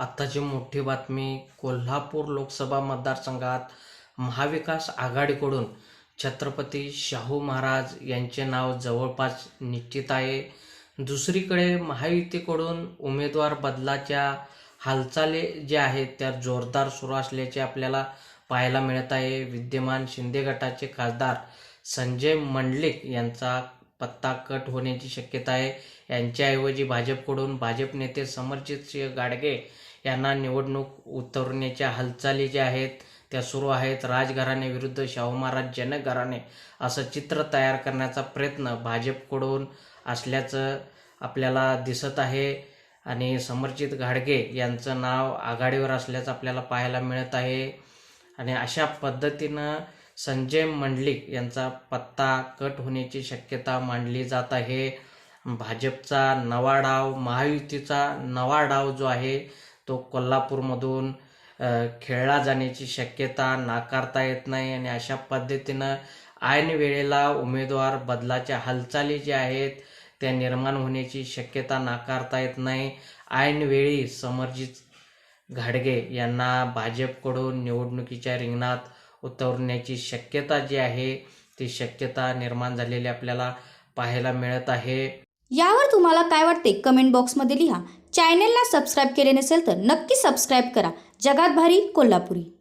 आत्ताची मोठी बातमी कोल्हापूर लोकसभा मतदारसंघात महाविकास आघाडीकडून छत्रपती शाहू महाराज यांचे नाव जवळपास निश्चित आहे. दुसरीकडे महायुतीकडून उमेदवार बदलाच्या हालचाली ज्या आहेत त्या जोरदार सुरू असल्याचे आपल्याला पाहायला मिळत आहे. विद्यमान शिंदे गटाचे खासदार संजय मंडलिक यांचा पत्ता कट होण्याची शक्यता आहे. यांच्याऐवजी भाजपकडून भाजप नेते समरजित सिंह गाडगे यांना निवडणूक उतरवण्याच्या हालचाली ज्या आहेत त्या सुरू आहेत. राजघराणे विरुद्ध शाहू महाराज जनक घराणे असं चित्र तयार करण्याचा प्रयत्न भाजपकडून असल्याचं आपल्याला दिसत आहे. आणि समरजित घाडगे यांचं नाव आघाडीवर असल्याचं आपल्याला पाहायला मिळत आहे. आणि अशा पद्धतीनं संजय मंडलिक यांचा पत्ता कट होण्याची शक्यता मांडली जात आहे. भाजपचा नवा डाव महायुतीचा नवा डाव जो आहे तो कोल्हापूरमधून खेळला जाण्याची शक्यता नाकारता येत नाही आणि अशा पद्धतीनं ऐन वेळेला उमेदवार बदलाच्या हालचाली ज्या आहेत त्या निर्माण होण्याची शक्यता नाकारता येत नाही. ऐन वेळी समरजित घाडगे यांना भाजपकडून निवडणुकीच्या रिंगणात उतरण्याची शक्यता जी आहे ती शक्यता निर्माण झालेली आपल्याला पाहायला मिळत आहे. यावर तुम्हाला काय वाटते कमेंट बॉक्समध्ये लिहा. चॅनेलला सबस्क्राईब केले नसेल तर नक्की सबस्क्राईब करा. जगात भारी कोल्हापुरी.